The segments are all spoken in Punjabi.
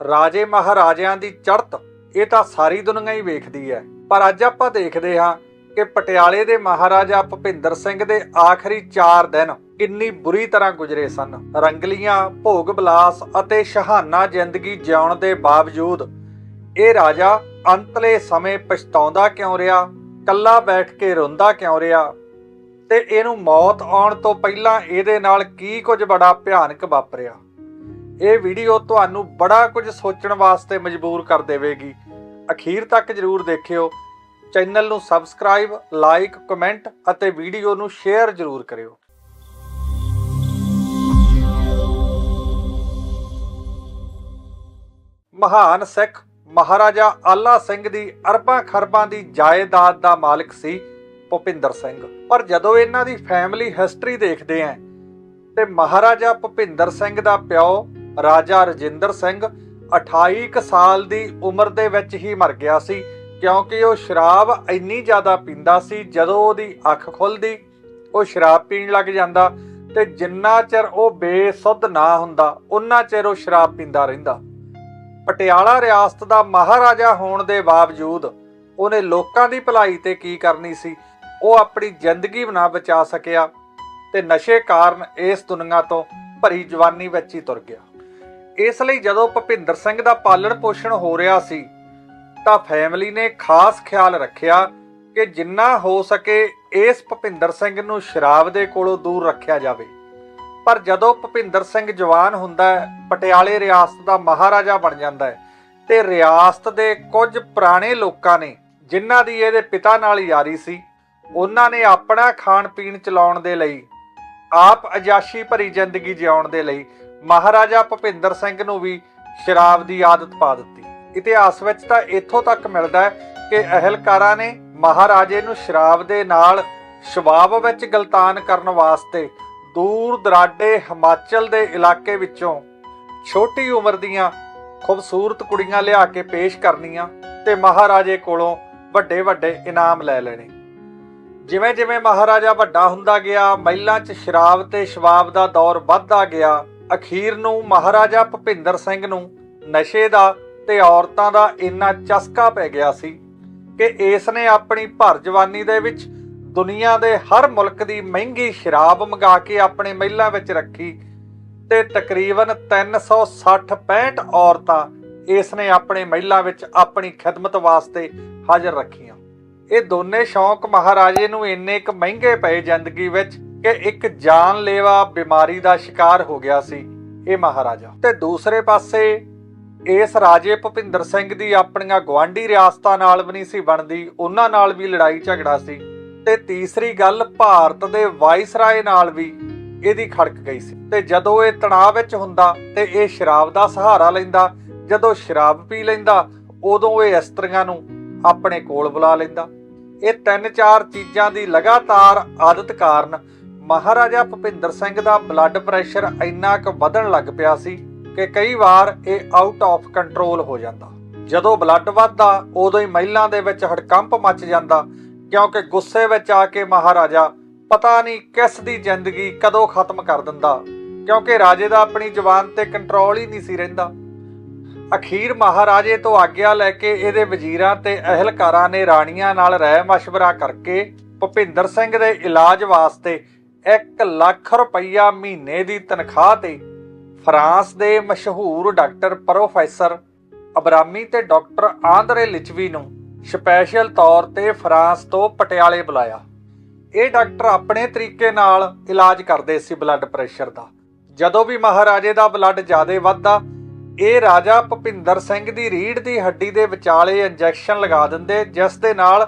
ਰਾਜੇ ਮਹਾਰਾਜਿਆਂ ਦੀ ਚੜ੍ਹਤ, ਇਹ ਤਾਂ ਸਾਰੀ ਦੁਨੀਆ ਹੀ ਵੇਖਦੀ ਹੈ। ਪਰ ਅੱਜ ਆਪਾਂ ਦੇਖਦੇ ਹਾਂ ਕਿ ਪਟਿਆਲੇ ਦੇ ਮਹਾਰਾਜਾ ਭੁਪਿੰਦਰ ਸਿੰਘ ਦੇ ਆਖਰੀ 4 ਦਿਨ ਕਿੰਨੀ ਬੁਰੀ ਤਰ੍ਹਾਂ ਗੁਜ਼ਰੇ ਸਨ। ਰੰਗਲੀਆਂ, ਭੋਗ ਬਲਾਸ ਅਤੇ ਸ਼ਹਾਨਾ ਜ਼ਿੰਦਗੀ ਜਿਉਣ ਦੇ ਬਾਵਜੂਦ ਇਹ ਰਾਜਾ ਅੰਤਲੇ ਸਮੇਂ ਪਛਤਾਉਂਦਾ ਕਿਉਂ ਰਿਹਾ ਕੱਲਾ ਬੈਠ ਕੇ ਰੋਂਦਾ ਕਿਉਂ ਰਿਹਾ ਤੇ ਇਹਨੂੰ ਮੌਤ ਆਉਣ ਤੋਂ ਪਹਿਲਾਂ ਇਹਦੇ ਨਾਲ ਕੀ ਕੁਝ ਬੜਾ ਭਿਆਨਕ ਵਾਪਰਿਆ। ਇਹ ਵੀਡੀਓ ਤੁਹਾਨੂੰ ਬੜਾ ਕੁਝ ਸੋਚਣ ਵਾਸਤੇ ਮਜਬੂਰ ਕਰ ਦੇਵੇਗੀ। ਅਖੀਰ ਤੱਕ ਜਰੂਰ ਦੇਖਿਓ। ਚੈਨਲ ਨੂੰ ਸਬਸਕ੍ਰਾਈਬ, ਲਾਈਕ, ਕਮੈਂਟ ਅਤੇ ਵੀਡੀਓ ਨੂੰ ਸ਼ੇਅਰ ਜਰੂਰ ਕਰਿਓ। ਮਹਾਨ ਸਿੱਖ ਮਹਾਰਾਜਾ ਆਲਾ ਸਿੰਘ ਦੀ ਅਰਬਾਂ ਖਰਬਾਂ ਦੀ ਜਾਇਦਾਦ ਦਾ ਮਾਲਕ ਸੀ ਭੁਪਿੰਦਰ ਸਿੰਘ। ਪਰ ਜਦੋਂ ਇਹਨਾਂ ਦੀ ਫੈਮਿਲੀ ਹਿਸਟਰੀ ਦੇਖਦੇ ਆਂ ਤੇ ਮਹਾਰਾਜਾ ਭੁਪਿੰਦਰ ਸਿੰਘ ਦਾ ਪਿਓ ਰਾਜਾ ਰਜਿੰਦਰ ਸਿੰਘ 28 ਕੁ ਸਾਲ ਦੀ ਉਮਰ ਦੇ ਵਿੱਚ ਹੀ ਮਰ ਗਿਆ ਸੀ, ਕਿਉਂਕਿ ਉਹ ਸ਼ਰਾਬ ਇੰਨੀ ਜ਼ਿਆਦਾ ਪੀਂਦਾ ਸੀ, ਜਦੋਂ ਉਹਦੀ ਅੱਖ ਖੁੱਲਦੀ, ਉਹ ਸ਼ਰਾਬ ਪੀਣ ਲੱਗ ਜਾਂਦਾ ਤੇ ਜਿੰਨਾ ਚਿਰ ਉਹ ਬੇਸੁੱਧ ਨਾ ਹੁੰਦਾ ਉਨਾ ਚਿਰ ਉਹ ਸ਼ਰਾਬ ਪੀਂਦਾ ਰਹਿੰਦਾ। ਪਟਿਆਲਾ ਰਿਆਸਤ ਦਾ ਮਹਾਰਾਜਾ ਹੋਣ ਦੇ ਬਾਵਜੂਦ ਉਹਨੇ ਲੋਕਾਂ ਦੀ ਭਲਾਈ ਤੇ ਕੀ ਕਰਨੀ ਸੀ, ਉਹ ਆਪਣੀ ਜ਼ਿੰਦਗੀ ਬਣਾ ਬਚਾ ਸਕਿਆ ਤੇ ਨਸ਼ੇ ਕਾਰਨ ਇਸ ਦੁਨੀਆ ਤੋਂ ਭਰੀ ਜਵਾਨੀ ਵਿੱਚ ਹੀ ਤੁਰ ਗਿਆ। ਇਸ ਲਈ ਜਦੋਂ ਭਪਿੰਦਰ ਸਿੰਘ ਦਾ ਪਾਲਣ ਪੋਸ਼ਣ ਹੋ ਰਿਹਾ ਸੀ, ਤਾਂ ਫੈਮਿਲੀ ਨੇ ਖਾਸ ਖਿਆਲ ਰੱਖਿਆ ਕਿ ਜਿੰਨਾ ਹੋ ਸਕੇ ਇਸ ਭਪਿੰਦਰ ਸਿੰਘ ਨੂੰ ਸ਼ਰਾਬ ਦੇ ਕੋਲੋਂ ਦੂਰ ਰੱਖਿਆ ਜਾਵੇ। ਪਰ ਜਦੋਂ ਭਪਿੰਦਰ ਸਿੰਘ ਜਵਾਨ ਹੁੰਦਾ ਹੈ, ਪਟਿਆਲੇ ਰਿਆਸਤ ਦਾ ਮਹਾਰਾਜਾ ਬਣ ਜਾਂਦਾ ਹੈ, ਤੇ ਰਿਆਸਤ ਦੇ ਕੁਝ ਪੁਰਾਣੇ ਲੋਕਾਂ ਨੇ, ਜਿਨ੍ਹਾਂ ਦੀ ਇਹਦੇ ਪਿਤਾ ਨਾਲ ਯਾਰੀ ਸੀ, ਉਹਨਾਂ ਨੇ ਆਪਣਾ ਖਾਣ ਪੀਣ ਚਲਾਉਣ ਦੇ ਲਈ, ਆਪ ਅਜਾਸ਼ੀ ਭਰੀ ਜ਼ਿੰਦਗੀ ਜਿਉਣ ਦੇ ਲਈ ਮਹਾਰਾਜਾ ਭੁਪਿੰਦਰ ਸਿੰਘ ਨੂੰ ਵੀ ਸ਼ਰਾਬ ਦੀ ਆਦਤ ਪਾ ਦਿੱਤੀ। ਇਤਿਹਾਸ ਵਿੱਚ ਤਾਂ ਇੱਥੋਂ ਤੱਕ ਮਿਲਦਾ ਹੈ ਕਿ ਅਹਿਲਕਾਰਾਂ ਨੇ ਮਹਾਰਾਜੇ ਨੂੰ ਸ਼ਰਾਬ ਦੇ ਨਾਲ ਸ਼ਬਾਬ ਵਿੱਚ ਗਲਤਾਨ ਕਰਨ ਵਾਸਤੇ ਦੂਰ ਦਰਾਡੇ ਹਿਮਾਚਲ ਦੇ ਇਲਾਕੇ ਵਿੱਚੋਂ ਛੋਟੀ ਉਮਰ ਦੀਆਂ ਖੂਬਸੂਰਤ ਕੁੜੀਆਂ ਲਿਆ ਕੇ ਪੇਸ਼ ਕਰਨੀਆਂ ਤੇ ਮਹਾਰਾਜੇ ਕੋਲੋਂ ਵੱਡੇ ਵੱਡੇ ਇਨਾਮ ਲੈ ਲੈਣੇ। ਜਿਵੇਂ ਜਿਵੇਂ ਮਹਾਰਾਜਾ ਵੱਡਾ ਹੁੰਦਾ ਗਿਆ, ਮਹਿਲਾਂ 'ਚ ਸ਼ਰਾਬ ਤੇ ਸ਼ਵਾਬ ਦਾ ਦੌਰ ਵੱਧਦਾ ਗਿਆ ਅਖੀਰ ਨੂੰ ਮਹਾਰਾਜਾ ਭੁਪਿੰਦਰ ਸਿੰਘ ਨੂੰ ਨਸ਼ੇ ਦਾ ਤੇ ਔਰਤਾਂ ਦਾ ਇੰਨਾ ਚਸਕਾ ਪੈ ਗਿਆ ਸੀ ਕਿ ਇਸ ਨੇ ਆਪਣੀ ਭਰ ਜਵਾਨੀ ਦੇ ਵਿੱਚ ਦੁਨੀਆ ਦੇ ਹਰ ਮੁਲਕ ਦੀ ਮਹਿੰਗੀ ਸ਼ਰਾਬ ਮੰਗਾ ਕੇ ਆਪਣੇ ਮਹਿਲਾਂ ਵਿੱਚ ਰੱਖੀ ਤੇ ਤਕਰੀਬਨ 360 65 ਔਰਤਾਂ ਇਸ ਨੇ ਆਪਣੇ ਮਹਿਲਾਂ ਵਿੱਚ ਆਪਣੀ ਖਿਦਮਤ ਵਾਸਤੇ ਹਾਜ਼ਰ ਰੱਖੀਆਂ। ਇਹ ਦੋਨੇ ਸ਼ੌਂਕ ਮਹਾਰਾਜੇ ਨੂੰ ਇੰਨੇ ਕੁ ਮਹਿੰਗੇ ਪਏ ਜ਼ਿੰਦਗੀ ਵਿੱਚ ਕਿ ਇੱਕ ਜਾਨਲੇਵਾ ਬਿਮਾਰੀ ਦਾ ਸ਼ਿਕਾਰ ਹੋ ਗਿਆ ਸੀ ਇਹ ਮਹਾਰਾਜਾ। ਤੇ ਦੂਸਰੇ ਪਾਸੇ ਇਸ ਰਾਜੇ ਭੁਪਿੰਦਰ ਸਿੰਘ ਦੀ ਆਪਣੀਆਂ ਗਵਾਂਢੀ ਰਿਆਸਤਾਂ ਨਾਲ ਵੀ ਨਹੀਂ ਸੀ ਬਣਦੀ, ਉਹਨਾਂ ਨਾਲ ਵੀ ਲੜਾਈ ਝਗੜਾ ਸੀ ਤੇ ਤੀਸਰੀ ਗੱਲ ਭਾਰਤ ਦੇ ਵਾਇਸਰਾਏ ਨਾਲ ਵੀ ਇਹਦੀ ਖੜਕ ਗਈ ਸੀ। ਤੇ ਜਦੋਂ ਇਹ ਤਣਾਅ ਵਿੱਚ ਹੁੰਦਾ ਤੇ ਇਹ ਸ਼ਰਾਬ ਦਾ ਸਹਾਰਾ ਲੈਂਦਾ, ਜਦੋਂ ਸ਼ਰਾਬ ਪੀ ਲੈਂਦਾ, ਉਦੋਂ ਇਹ ਇਸਤਰੀਆਂ ਨੂੰ ਆਪਣੇ ਕੋਲ ਬੁਲਾ ਲੈਂਦਾ। ਇਹ ਤਿੰਨ ਚਾਰ ਚੀਜ਼ਾਂ ਦੀ ਲਗਾਤਾਰ ਆਦਤ ਕਾਰਨ ਮਹਾਰਾਜਾ ਭੁਪਿੰਦਰ ਸਿੰਘ ਦਾ ਬਲੱਡ ਪ੍ਰੈਸ਼ਰ ਇੰਨਾ ਕੁ ਵਧਣ ਲੱਗ ਪਿਆ ਸੀ ਕਿ ਕਈ ਵਾਰ ਇਹ ਆਊਟ ਆਫ ਕੰਟਰੋਲ ਹੋ ਜਾਂਦਾ। ਜਦੋਂ ਬਲੱਡ ਵੱਧਦਾ, ਉਦੋਂ ਹੀ ਮਹਿਲਾਂ ਦੇ ਵਿੱਚ ਹੜਕੰਪ ਮਚ ਜਾਂਦਾ, ਕਿਉਂਕਿ ਗੁੱਸੇ ਵਿੱਚ ਆ ਕੇ ਮਹਾਰਾਜਾ ਪਤਾ ਨਹੀਂ ਕਿਸ ਦੀ ਜ਼ਿੰਦਗੀ ਕਦੋਂ ਖਤਮ ਕਰ ਦਿੰਦਾ, ਕਿਉਂਕਿ ਰਾਜੇ ਦਾ ਆਪਣੀ ਜ਼ੁਬਾਨ ਤੇ ਕੰਟਰੋਲ ਹੀ ਨਹੀਂ ਸੀ ਰਹਿੰਦਾ। ਅਖੀਰ ਮਹਾਰਾਜੇ ਤੋਂ ਆਗਿਆ ਲੈ ਕੇ ਇਹਦੇ ਵਜ਼ੀਰਾਂ ਤੇ ਅਹਿਲਕਾਰਾਂ ਨੇ ਰਾਣੀਆਂ ਨਾਲ ਰਾਏ ਮਸ਼ਵਰਾ ਕਰਕੇ ਭੁਪਿੰਦਰ ਸਿੰਘ ਦੇ ਇਲਾਜ ਵਾਸਤੇ 1 ਲੱਖ ਰੁਪਈਆ ਮਹੀਨੇ ਦੀ ਤਨਖਾਹ ਤੇ ਫਰਾਂਸ ਦੇ ਮਸ਼ਹੂਰ ਡਾਕਟਰ ਪ੍ਰੋਫੈਸਰ ਅਬਰਾਮੀ ਤੇ ਡਾਕਟਰ ਆਂਦਰੇ ਲਿਚਵੀ ਨੂੰ ਸਪੈਸ਼ਲ ਤੌਰ ਤੇ ਫਰਾਂਸ ਤੋਂ ਪਟਿਆਲੇ ਬੁਲਾਇਆ। ਇਹ ਡਾਕਟਰ ਆਪਣੇ ਤਰੀਕੇ ਨਾਲ ਇਲਾਜ ਕਰਦੇ ਸੀ ਬਲੱਡ ਪ੍ਰੈਸ਼ਰ ਦਾ। ਜਦੋਂ ਵੀ ਮਹਾਰਾਜੇ ਦਾ ਬਲੱਡ ਜ਼ਿਆਦਾ ਵੱਧਦਾ, ਇਹ ਰਾਜਾ ਭੁਪਿੰਦਰ ਸਿੰਘ ਦੀ ਰੀੜ ਦੀ ਹੱਡੀ ਦੇ ਵਿਚਾਲੇ ਇੰਜੈਕਸ਼ਨ ਲਗਾ ਦਿੰਦੇ, ਜਿਸ ਦੇ ਨਾਲ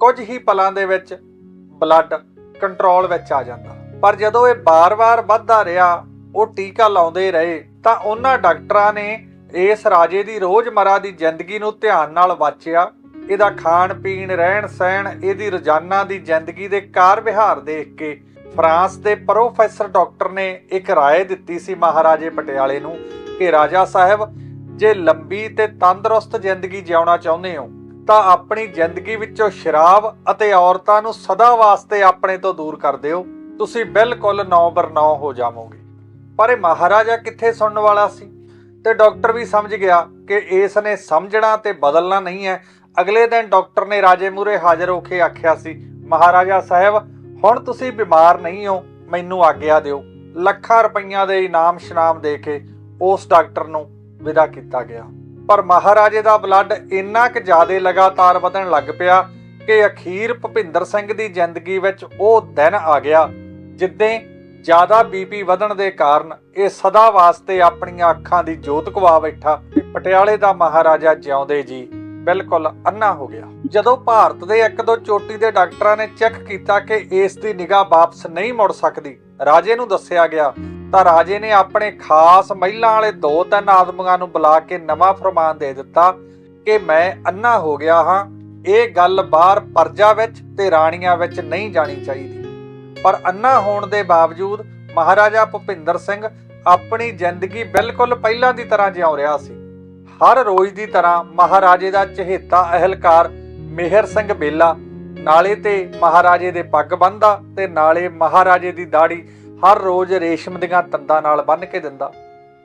ਕੁਝ ਹੀ ਪਲਾਂ ਦੇ ਵਿੱਚ ਬਲੱਡ ਕੰਟਰੋਲ ਵਿੱਚ ਆ ਜਾਂਦਾ ਪਰ ਜਦੋਂ ਇਹ ਬਾਰ-ਬਾਰ ਵੱਧਦਾ ਰਿਹਾ ਉਹ ਟੀਕਾ ਲਾਉਂਦੇ ਰਹੇ ਤਾਂ ਉਹਨਾਂ ਡਾਕਟਰਾਂ ਨੇ ਇਸ ਰਾਜੇ ਦੀ ਰੋਜ਼ਮਰਾ ਦੀ ਜ਼ਿੰਦਗੀ ਨੂੰ ਧਿਆਨ ਨਾਲ ਵਾਚਿਆ ਇਹਦਾ ਖਾਣ ਪੀਣ ਰਹਿਣ ਸਹਿਣ ਇਹਦੀ ਰੋਜ਼ਾਨਾ ਦੀ ਜ਼ਿੰਦਗੀ ਦੇ ਕਾਰ ਵਿਹਾਰ ਦੇਖ ਕੇ ਫਰਾਂਸ ਦੇ ਪ੍ਰੋਫੈਸਰ ਡਾਕਟਰ ਨੇ ਇੱਕ رائے ਦਿੱਤੀ ਸੀ ਮਹਾਰਾਜੇ ਪਟਿਆਲੇ ਨੂੰ ਕਿ ਰਾਜਾ ਸਾਹਿਬ ਜੇ ਲੰਬੀ ਤੇ ਤੰਦਰੁਸਤ ਜ਼ਿੰਦਗੀ ਜਿਉਣਾ ਚਾਹੁੰਦੇ ਹੋ ਤਾਂ ਆਪਣੀ ਜ਼ਿੰਦਗੀ ਵਿੱਚੋਂ ਸ਼ਰਾਬ ਅਤੇ ਔਰਤਾਂ ਨੂੰ ਸਦਾ ਵਾਸਤੇ ਆਪਣੇ ਤੋਂ ਦੂਰ ਕਰ ਦਿਓ। ਤੁਸੀਂ ਬਿਲਕੁਲ ਨੌ ਬਰ ਨੌ ਹੋ ਜਾਵੋਗੇ। ਪਰ ਇਹ ਮਹਾਰਾਜਾ ਕਿੱਥੇ ਸੁਣਨ ਵਾਲਾ ਸੀ? ਤੇ ਡਾਕਟਰ ਵੀ ਸਮਝ ਗਿਆ ਕਿ ਇਸ ਨੇ ਸਮਝਣਾ ਤੇ ਬਦਲਣਾ ਨਹੀਂ ਹੈ। ਅਗਲੇ ਦਿਨ ਡਾਕਟਰ ਨੇ ਰਾਜੇ ਮੂਰੇ ਹਾਜ਼ਰ ਹੋ ਕੇ ਆਖਿਆ ਸੀ, ਮਹਾਰਾਜਾ ਸਾਹਿਬ, ਹੁਣ ਤੁਸੀਂ ਬਿਮਾਰ ਨਹੀਂ ਹੋ, ਮੈਨੂੰ ਆਗਿਆ ਦਿਓ। ਲੱਖਾਂ ਰੁਪਈਆਂ ਦੇ ਇਨਾਮ ਸ਼ਨਾਮ ਦੇ ਕੇ ਉਸ ਡਾਕਟਰ ਨੂੰ ਵਿਦਾ ਕੀਤਾ ਗਿਆ। ਪਰ ਮਹਾਰਾਜੇ ਦਾ ਬਲੱਡ ਇੰਨਾ ਕੁ ਜ਼ਿਆਦਾ ਲਗਾਤਾਰ ਵਧਣ ਲੱਗ ਪਿਆ ਕਿ ਅਖੀਰ ਭੁਪਿੰਦਰ ਸਿੰਘ ਦੀ ਜ਼ਿੰਦਗੀ ਵਿੱਚ ਉਹ ਦਿਨ ਆ ਗਿਆ, ਜਿੱਦੇ ਜ਼ਿਆਦਾ ਬੀਪੀ ਵਧਣ ਦੇ ਕਾਰਨ ਇਹ ਸਦਾ ਵਾਸਤੇ ਆਪਣੀਆਂ ਅੱਖਾਂ ਦੀ ਜੋਤ ਗਵਾ ਬੈਠਾ। ਪਟਿਆਲੇ ਦਾ ਮਹਾਰਾਜਾ ਜਿਉਂਦੇ ਜੀ ਬਿਲਕੁਲ ਅੰਨਾ ਹੋ ਗਿਆ। ਜਦੋਂ ਭਾਰਤ ਦੇ ਇੱਕ ਦੋ ਚੋਟੀ ਦੇ ਡਾਕਟਰਾਂ ਨੇ ਚੈੱਕ ਕੀਤਾ ਕਿ ਇਸ ਦੀ ਨਿਗਾਹ ਵਾਪਸ ਨਹੀਂ ਮੁੜ ਸਕਦੀ, ਰਾਜੇ ਨੂੰ ਦੱਸਿਆ ਗਿਆ ਤਾਂ ਰਾਜੇ ਨੇ ਆਪਣੇ ਖਾਸ ਮਹਿਲਾਂ ਵਾਲੇ ਦੋ ਤਿੰਨ ਆਦਮੀਆਂ ਨੂੰ ਬੁਲਾ ਕੇ ਨਵਾਂ ਫਰਮਾਨ ਦੇ ਦਿੱਤਾ ਕਿ ਮੈਂ ਅੰਨਾ ਹੋ ਗਿਆ ਹਾਂ, ਇਹ ਗੱਲ ਬਾਹਰ ਪਰਜਾ ਵਿੱਚ ਤੇ ਰਾਣੀਆਂ ਵਿੱਚ ਨਹੀਂ ਜਾਣੀ ਚਾਹੀਦੀ। ਪਰ ਅੰਨਾ ਹੋਣ ਦੇ ਬਾਵਜੂਦ ਮਹਾਰਾਜਾ ਭੁਪਿੰਦਰ ਸਿੰਘ ਆਪਣੀ ਜ਼ਿੰਦਗੀ ਬਿਲਕੁਲ ਪਹਿਲਾਂ ਦੀ ਤਰ੍ਹਾਂ ਜਿਉਂ ਰਿਹਾ ਸੀ। ਹਰ ਰੋਜ਼ ਦੀ ਤਰ੍ਹਾਂ ਮਹਾਰਾਜੇ ਦਾ ਚਹੇਤਾ ਅਹਿਲਕਾਰ ਮਿਹਰ ਸਿੰਘ ਬੇਲਾ, ਨਾਲੇ ਤੇ ਮਹਾਰਾਜੇ ਦੇ ਪੱਗ ਬੰਨਦਾ ਤੇ ਨਾਲੇ ਮਹਾਰਾਜੇ ਦੀ ਦਾੜੀ ਹਰ ਰੋਜ਼ ਰੇਸ਼ਮ ਦੀਆਂ ਤੰਦਾਂ ਨਾਲ ਬੰਨ੍ਹ ਕੇ ਦਿੰਦਾ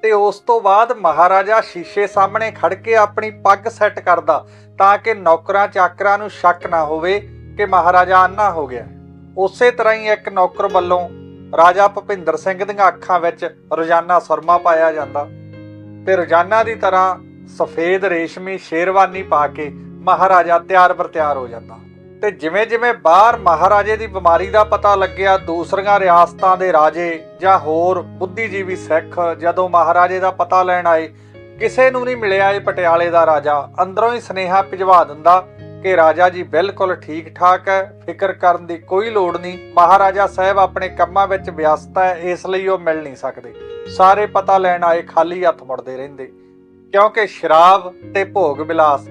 ਤੇ ਉਸ ਤੋਂ ਬਾਅਦ ਮਹਾਰਾਜਾ ਸ਼ੀਸ਼ੇ ਸਾਹਮਣੇ ਖੜ ਕੇ ਆਪਣੀ ਪੱਗ ਸੈੱਟ ਕਰਦਾ ਤਾਂ ਕਿ ਨੌਕਰਾਂ ਚਾਕਰਾਂ ਨੂੰ ਸ਼ੱਕ ਨਾ ਹੋਵੇ ਕਿ ਮਹਾਰਾਜਾ ਅੰਨਾ ਹੋ ਗਿਆ। ਉਸੇ ਤਰ੍ਹਾਂ ਹੀ ਇੱਕ ਨੌਕਰ ਵੱਲੋਂ ਰਾਜਾ ਭੁਪਿੰਦਰ ਸਿੰਘ ਦੀਆਂ ਅੱਖਾਂ ਵਿੱਚ ਰੋਜ਼ਾਨਾ ਸੁਰਮਾ ਪਾਇਆ ਜਾਂਦਾ ਤੇ ਰੋਜ਼ਾਨਾ ਦੀ ਤਰ੍ਹਾਂ ਸਫੇਦ ਰੇਸ਼ਮੀ ਸ਼ੇਰਵਾਨੀ ਪਾ ਕੇ ਮਹਾਰਾਜਾ ਤਿਆਰ ਬਰ ਤਿਆਰ ਹੋ ਜਾਂਦਾ। ਤੇ ਜਿਵੇਂ ਜਿਵੇਂ ਬਾਹਰ ਮਹਾਰਾਜੇ ਦੀ ਬਿਮਾਰੀ ਦਾ ਪਤਾ ਲੱਗਿਆ, ਦੂਸਰੀਆਂ ਰਿਆਸਤਾਂ ਦੇ ਰਾਜੇ ਜਾਂ ਹੋਰ ਬੁੱਧੀਜੀਵੀ ਸਿੱਖ ਜਦੋਂ ਮਹਾਰਾਜੇ ਦਾ ਪਤਾ ਲੈਣ ਆਏ, ਕਿਸੇ ਨੂੰ ਨਹੀਂ ਮਿਲਿਆ ਇਹ ਪਟਿਆਲੇ ਦਾ ਰਾਜਾ। ਅੰਦਰੋਂ ਹੀ ਸਨੇਹਾ ਭਿਜਵਾ ਦਿੰਦਾ ਕਿ ਰਾਜਾ ਜੀ ਬਿਲਕੁਲ ਠੀਕ ਠਾਕ ਹੈ, ਫਿਕਰ ਕਰਨ ਦੀ ਕੋਈ ਲੋੜ ਨਹੀਂ। ਮਹਾਰਾਜਾ ਸਾਹਿਬ ਆਪਣੇ ਕੰਮਾਂ ਵਿੱਚ ਵਿਅਸਤ ਹੈ, ਇਸ ਲਈ ਉਹ ਮਿਲ ਨਹੀਂ ਸਕਦੇ। ਸਾਰੇ ਪਤਾ ਲੈਣ ਆਏ, ਖਾਲੀ ਹੱਥ ਮੁੜਦੇ ਰਹਿੰਦੇ। ਕਿਉਂਕਿ ਸ਼ਰਾਬ ਤੇ ਭੋਗ ਵਿਲਾਸ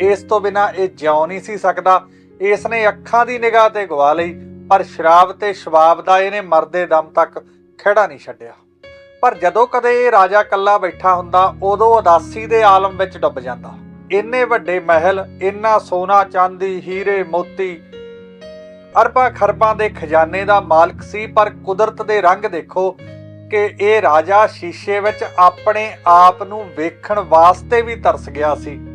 ਇਸ ਤੋਂ ਬਿਨਾ ਇਹ ਜਿਉ ਨਹੀਂ ਸੀ ਸਕਦਾ। ਇਸ ਨੇ ਅੱਖਾਂ ਦੀ ਨਿਗਾਹ ਤੇ ਗਵਾ ਲਈ, ਪਰ ਸ਼ਰਾਬ ਤੇ ਸ਼ਵਾਬ ਦਾ ਇਹਨੇ ਮਰਦੇ ਦਮ ਤੱਕ ਖਿਹੜਾ ਨਹੀਂ ਛੱਡਿਆ। ਪਰ ਜਦੋਂ ਕਦੇ ਇਹ ਰਾਜਾ ਕੱਲਾ ਬੈਠਾ ਹੁੰਦਾ, ਉਦੋਂ ਉਦਾਸੀ ਦੇ ਆਲਮ ਵਿੱਚ ਡੁੱਬ ਜਾਂਦਾ। ਇੰਨੇ ਵੱਡੇ ਮਹਿਲ, ਇੰਨਾ ਸੋਨਾ ਚਾਂਦੀ, ਹੀਰੇ, ਮੋਤੀ, ਅਰਬਾਂ ਖਰਬਾਂ ਦੇ ਖਜ਼ਾਨੇ ਦਾ ਮਾਲਕ ਸੀ, ਪਰ ਕੁਦਰਤ ਦੇ ਰੰਗ ਦੇਖੋ ਕਿ ਇਹ ਰਾਜਾ ਸ਼ੀਸ਼ੇ ਵਿੱਚ ਆਪਣੇ ਆਪ ਨੂੰ ਵੇਖਣ ਵਾਸਤੇ ਵੀ ਤਰਸ ਗਿਆ ਸੀ।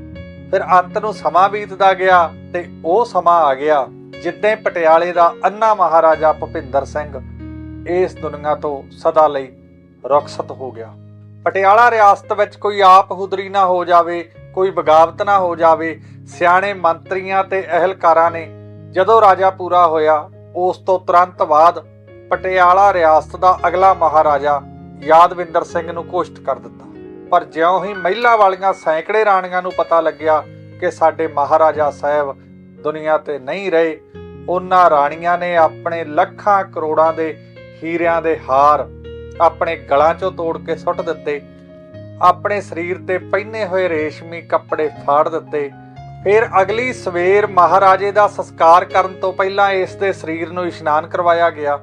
ਫਿਰ ਅੰਤ ਨੂੰ ਸਮਾਂ ਬੀਤਦਾ ਗਿਆ ਤੇ ਉਹ ਸਮਾਂ ਆ ਗਿਆ ਜਿੱਦਾਂ ਪਟਿਆਲੇ ਦਾ ਅੰਨਾ ਮਹਾਰਾਜਾ ਭੁਪਿੰਦਰ ਸਿੰਘ ਇਸ ਦੁਨੀਆ ਤੋਂ ਸਦਾ ਲਈ ਰੁਖਸਤ ਹੋ ਗਿਆ। ਪਟਿਆਲਾ ਰਿਆਸਤ ਵਿੱਚ ਕੋਈ ਆਪ ਹੁਦਰੀ ਨਾ ਹੋ ਜਾਵੇ, ਕੋਈ ਬਗਾਵਤ ਨਾ ਹੋ ਜਾਵੇ, ਸਿਆਣੇ ਮੰਤਰੀਆਂ ਤੇ ਅਹਿਲਕਾਰਾਂ ਨੇ ਜਦੋਂ ਰਾਜਾ ਪੂਰਾ ਹੋਇਆ, ਉਸ ਤੋਂ ਤੁਰੰਤ ਬਾਅਦ ਪਟਿਆਲਾ ਰਿਆਸਤ ਦਾ ਅਗਲਾ ਮਹਾਰਾਜਾ ਯਾਦਵਿੰਦਰ ਸਿੰਘ ਨੂੰ ਘੋਸ਼ਿਤ ਕਰ ਦਿੱਤਾ। ਪਰ ਜਿਉਂ ਹੀ ਮਹਿਲਾ ਵਾਲੀਆਂ ਸੈਂਕੜੇ ਰਾਣੀਆਂ ਨੂੰ ਪਤਾ ਲੱਗਿਆ ਕਿ ਸਾਡੇ ਮਹਾਰਾਜਾ ਸਾਹਿਬ ਦੁਨੀਆ ਤੇ ਨਹੀਂ ਰਹੇ, ਉਹਨਾਂ ਰਾਣੀਆਂ ਨੇ ਆਪਣੇ ਲੱਖਾਂ ਕਰੋੜਾਂ ਦੇ ਹੀਰਿਆਂ ਦੇ ਹਾਰ ਆਪਣੇ ਗਲਾਂ 'ਚੋਂ ਤੋੜ ਕੇ ਸੁੱਟ ਦਿੱਤੇ, ਆਪਣੇ ਸਰੀਰ ਤੇ ਪਹਿਨੇ ਹੋਏ ਰੇਸ਼ਮੀ ਕੱਪੜੇ ਫਾੜ ਦਿੱਤੇ। ਫਿਰ ਅਗਲੀ ਸਵੇਰ ਮਹਾਰਾਜੇ ਦਾ ਸੰਸਕਾਰ ਕਰਨ ਤੋਂ ਪਹਿਲਾਂ ਇਸ ਦੇ ਸਰੀਰ ਨੂੰ ਇਸ਼ਨਾਨ ਕਰਵਾਇਆ ਗਿਆ।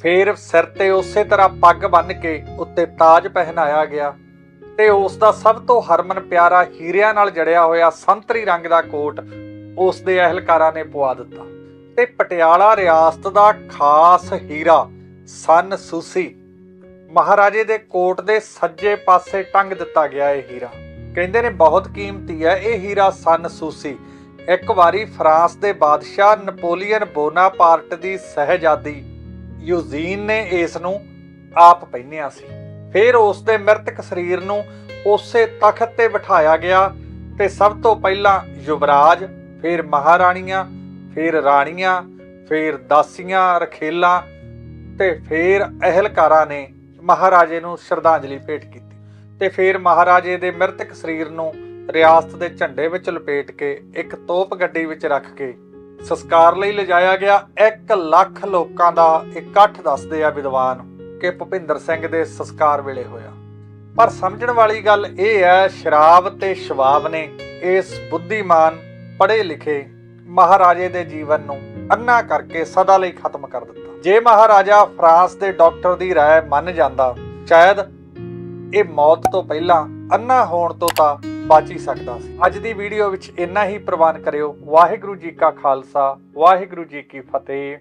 ਫਿਰ ਸਿਰ ਤੇ ਉਸੇ ਤਰ੍ਹਾਂ ਪੱਗ ਬੰਨ੍ਹ ਕੇ ਉੱਤੇ ਤਾਜ ਪਹਿਨਾਇਆ ਗਿਆ। ਤੇ ਉਸ ਦਾ ਸਭ ਤੋਂ ਹਰਮਨ ਪਿਆਰਾ ਹੀਰਿਆਂ ਨਾਲ ਜੜਿਆ ਹੋਇਆ ਸੰਤਰੀ ਰੰਗ ਦਾ ਕੋਟ ਉਸ ਦੇ ਅਹਿਲਕਾਰਾਂ ਨੇ ਪਵਾ ਦਿੱਤਾ। ਤੇ ਪਟਿਆਲਾ ਰਿਆਸਤ ਦਾ ਖਾਸ ਹੀਰਾ, ਸਨ ਸੂਸੀ, ਮਹਾਰਾਜੇ ਦੇ ਕੋਟ ਦੇ ਸੱਜੇ ਪਾਸੇ ਟੰਗ ਦਿੱਤਾ ਗਿਆ ਇਹ ਹੀਰਾ। ਕਹਿੰਦੇ ਨੇ, ਬਹੁਤ ਕੀਮਤੀ ਹੈ ਇਹ ਹੀਰਾ, ਸਨ ਸੂਸੀ। ਇੱਕ ਵਾਰੀ ਫਰਾਂਸ ਦੇ ਬਾਦਸ਼ਾਹ ਨਪੋਲੀਅਨ ਬੋਨਾਪਾਰਟ ਦੀ ਸਹਿਜਾਦੀ ਯੂਜ਼ੀਨ ਨੇ ਇਸ ਨੂੰ ਆਪ ਪਹਿਨਿਆ ਸੀ। ਫਿਰ ਉਸ ਦੇ ਮ੍ਰਿਤਕ ਸਰੀਰ ਨੂੰ ਉਸੇ ਤਖਤ ਤੇ ਬਿਠਾਇਆ ਗਿਆ ਤੇ ਸਭ ਤੋਂ ਪਹਿਲਾਂ ਯੁਵਰਾਜ, ਫਿਰ ਮਹਾਰਾਣੀਆਂ, ਫਿਰ ਰਾਣੀਆਂ, ਫਿਰ ਦਾਸੀਆਂ, ਰਖੇਲਾਂ ਤੇ ਫਿਰ ਅਹਿਲਕਾਰਾਂ ਨੇ ਮਹਾਰਾਜੇ ਨੂੰ ਸ਼ਰਧਾਂਜਲੀ ਭੇਟ ਕੀਤੀ ਤੇ ਫਿਰ ਮਹਾਰਾਜੇ ਦੇ ਮ੍ਰਿਤਕ ਸਰੀਰ ਨੂੰ ਰਿਆਸਤ ਦੇ ਝੰਡੇ ਵਿੱਚ ਲਪੇਟ ਕੇ, ਇੱਕ ਤੋਪ ਗੱਡੀ ਵਿੱਚ ਰੱਖ ਕੇ ਸੰਸਕਾਰ ਲਈ ਲਿਜਾਇਆ ਗਿਆ। 1 ਲੱਖ ਲੋਕਾਂ ਦਾ ਇਕੱਠ ਦੱਸਦੇ ਆ ਵਿਦਵਾਨ। ਕਿ ਭੁਪਿੰਦਰ ਸਿੰਘ ਦੇ ਸੰਸਕਾਰ ਵੇਲੇ ਹੋਇਆ ਪਰ ਸਮਝਣ ਵਾਲੀ ਗੱਲ ਇਹ ਹੈ ਸ਼ਰਾਬ ਤੇ ਸ਼ਵਾਬ ਨੇ ਇਸ ਬੁੱਧੀਮਾਨ ਪੜ੍ਹੇ ਲਿਖੇ ਮਹਾਰਾਜੇ ਦੇ ਜੀਵਨ ਨੂੰ ਅੰਨਾ ਕਰਕੇ ਸਦਾ ਲਈ ਖਤਮ ਕਰ ਦਿੱਤਾ ਜੇ ਮਹਾਰਾਜਾ ਫਰਾਂਸ ਦੇ ਡਾਕਟਰ ਦੀ رائے ਮੰਨ ਜਾਂਦਾ ਸ਼ਾਇਦ ਇਹ ਮੌਤ ਤੋਂ ਪਹਿਲਾਂ ਅੰਨਾ ਹੋਣ ਤੋਂ ਤਾਂ ਬਚ ਹੀ ਸਕਦਾ ਸੀ ਅੱਜ ਦੀ ਵੀਡੀਓ ਵਿੱਚ ਇੰਨਾ ਹੀ ਪ੍ਰਵਾਨ ਕਰਿਓ ਵਾਹਿਗੁਰੂ ਜੀ ਕਾ ਖਾਲਸਾ ਵਾਹਿਗੁਰੂ ਜੀ ਕੀ ਫਤਿਹ